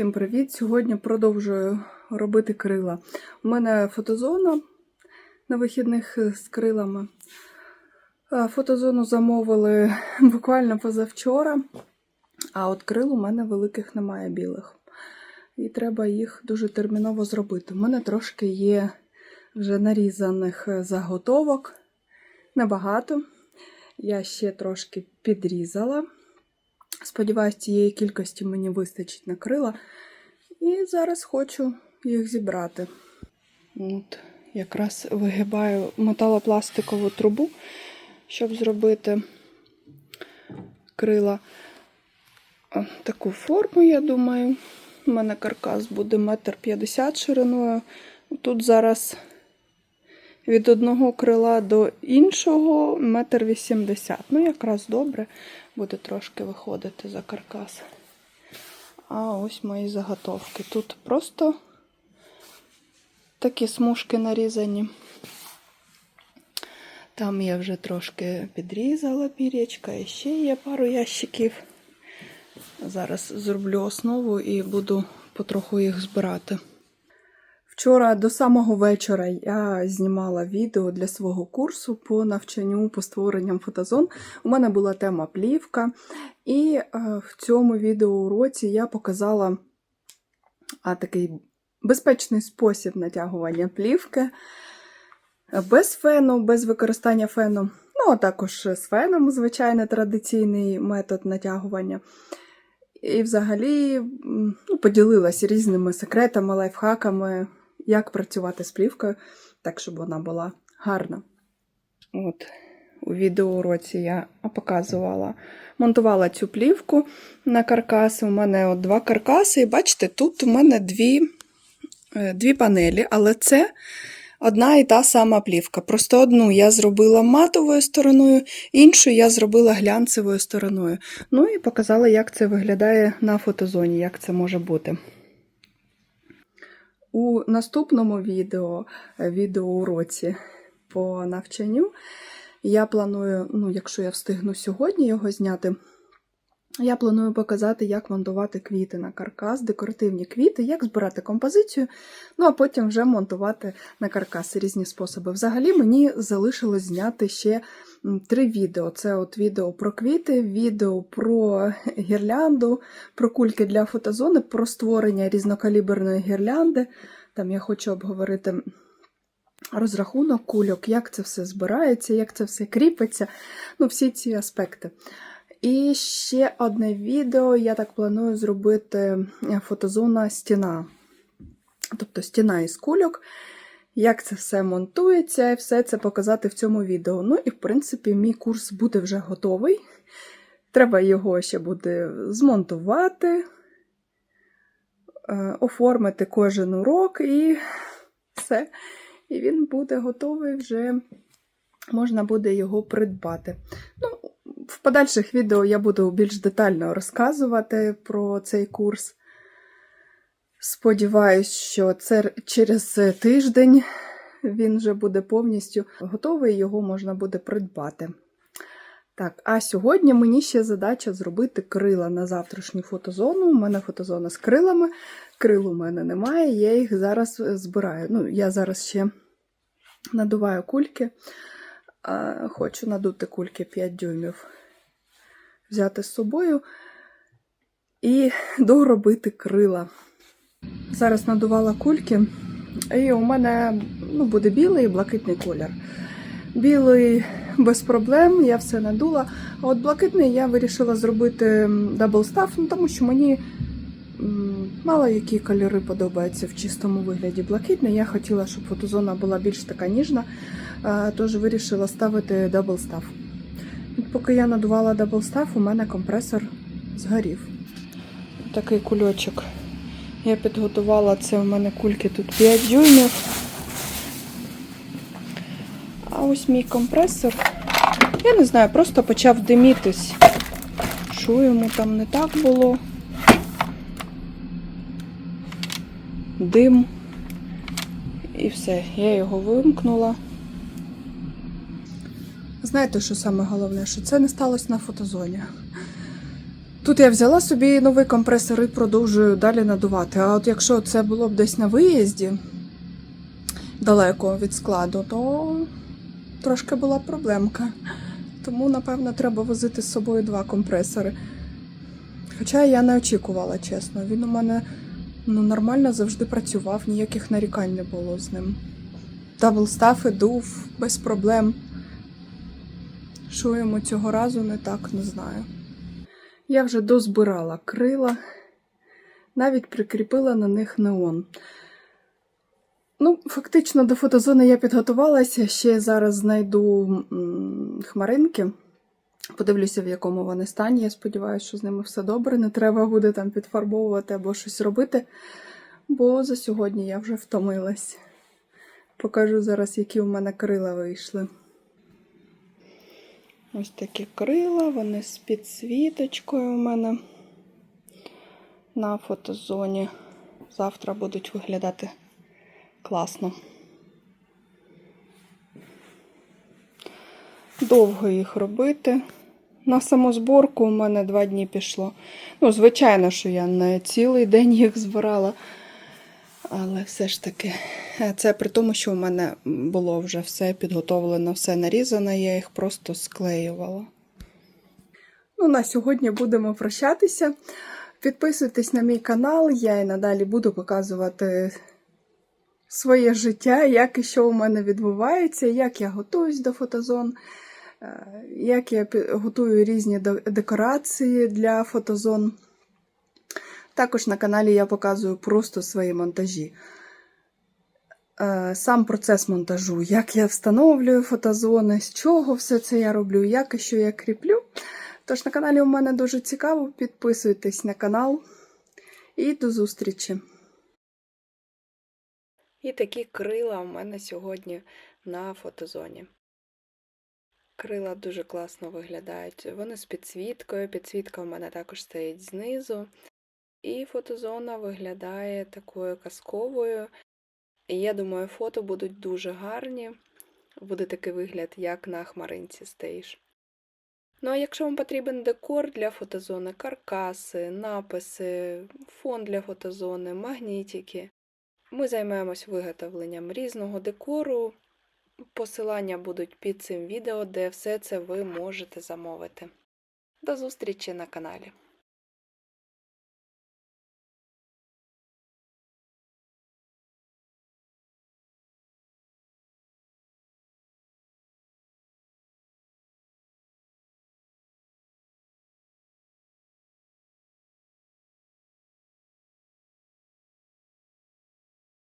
Всім привіт! Сьогодні продовжую робити крила. У мене фотозона на вихідних з крилами. Фотозону замовили буквально позавчора, а от крил у мене великих немає білих. І треба їх дуже терміново зробити. У мене трошки є вже нарізаних заготовок. Небагато. Я ще трошки підрізала. Сподіваюсь, цієї кількості мені вистачить на крила. І зараз хочу їх зібрати. От, якраз вигибаю металопластикову трубу, щоб зробити крила таку форму, я думаю. У мене каркас буде метр п'ятдесят шириною. Тут зараз від одного крила до іншого метр вісімдесят. Ну, якраз добре буде трошки виходити за каркас. А ось мої заготовки. Тут просто такі смужки нарізані. Там я вже трошки підрізала пір'ячка, і ще є пару ящиків. Зараз зроблю основу і буду потроху їх збирати. Вчора до самого вечора я знімала відео для свого курсу по навчанню по створенням фотозон. У мене була тема плівка, і е, в цьому відеоуроці я показала такий безпечний спосіб натягування плівки без фену, без використання фену. Ну, а також з феном, звичайно, традиційний метод натягування. І взагалі ну, поділилася різними секретами, лайфхаками як працювати з плівкою, так, щоб вона була гарна. От, у відеоуроці я показувала, монтувала цю плівку на каркаси. У мене от два каркаси, і бачите, тут у мене дві, дві панелі, але це одна і та сама плівка. Просто одну я зробила матовою стороною, іншу я зробила глянцевою стороною. Ну і показала, як це виглядає на фотозоні, як це може бути. У наступному відео, відеоуроці по навчанню, я планую, ну, якщо я встигну сьогодні його зняти, я планую показати, як монтувати квіти на каркас, декоративні квіти, як збирати композицію, ну а потім вже монтувати на каркас різні способи. Взагалі, мені залишилось зняти ще три відео. Це от відео про квіти, відео про гірлянду, про кульки для фотозони, про створення різнокаліберної гірлянди. Там я хочу обговорити розрахунок кульок, як це все збирається, як це все кріпиться. Ну, всі ці аспекти. І ще одне відео, я так планую зробити фотозона стіна. Тобто стіна із кульок. Як це все монтується, і все це показати в цьому відео. Ну, і, в принципі, мій курс буде вже готовий. Треба його ще буде змонтувати, оформити кожен урок і все. І він буде готовий вже, можна буде його придбати. Ну, в подальших відео я буду більш детально розказувати про цей курс. Сподіваюсь, що це через тиждень він вже буде повністю готовий, його можна буде придбати. Так, а сьогодні мені ще задача зробити крила на завтрашню фотозону. У мене фотозона з крилами. Крил у мене немає, я їх зараз збираю. Ну, я зараз ще надуваю кульки. Хочу надути кульки 5 дюймів, взяти з собою і доробити крила. Зараз надувала кульки, і у мене ну, буде білий і блакитний колір. Білий без проблем, я все надула. А от блакитний я вирішила зробити даблстав, ну, тому що мені мало які кольори подобаються в чистому вигляді блакитний. Я хотіла, щоб фотозона була більш така ніжна, тож вирішила ставити даблстав. Поки я надувала даблстав, у мене компресор згорів. Такий кульочок. Я підготувала це у мене кульки тут 5 дюймів. А ось мій компресор. Я не знаю, просто почав димітись. Що йому там не так було? Дим. І все, я його вимкнула. Знаєте, що саме головне? Що це не сталося на фотозоні. Тут я взяла собі новий компресор і продовжую далі надувати. А от якщо це було б десь на виїзді далеко від складу, то трошки була проблемка. Тому, напевно, треба возити з собою два компресори. Хоча я не очікувала, чесно. Він у мене ну, нормально завжди працював, ніяких нарікань не було з ним. Даблстафи дув без проблем. Що йому цього разу не так, не знаю. Я вже дозбирала крила, навіть прикріпила на них неон. Ну, фактично, до фотозони я підготувалася. Ще зараз знайду хмаринки. Подивлюся, в якому вони стані. Я сподіваюся, що з ними все добре. Не треба буде там підфарбовувати або щось робити. Бо за сьогодні я вже втомилась. Покажу зараз, які у мене крила вийшли. Ось такі крила, вони з підсвіточкою у мене на фотозоні. Завтра будуть виглядати класно. Довго їх робити. На саму зборку у мене два дні пішло. Ну, звичайно, що я не цілий день їх збирала. Але все ж таки, це при тому, що у мене було вже все підготовлено, все нарізано, я їх просто склеювала. Ну, на сьогодні будемо прощатися. Підписуйтесь на мій канал, я і надалі буду показувати своє життя, як і що у мене відбувається, як я готуюсь до фотозон, е, як я готую різні декорації для фотозон. Також на каналі я показую просто свої монтажі. Е, Сам процес монтажу, як я встановлюю фотозони, з чого все це я роблю, як і що я кріплю. Тож на каналі у мене дуже цікаво. Підписуйтесь на канал і до зустрічі! І такі крила у мене сьогодні на фотозоні. Крила дуже класно виглядають. Вони з підсвіткою. Підсвітка у мене також стоїть знизу. І фотозона виглядає такою казковою. І я думаю, фото будуть дуже гарні. Буде такий вигляд, як на хмаринці стоїш. Ну а якщо вам потрібен декор для фотозони, каркаси, написи, фон для фотозони, магнітики, ми займаємось виготовленням різного декору. Посилання будуть під цим відео, де все це ви можете замовити. До зустрічі на каналі!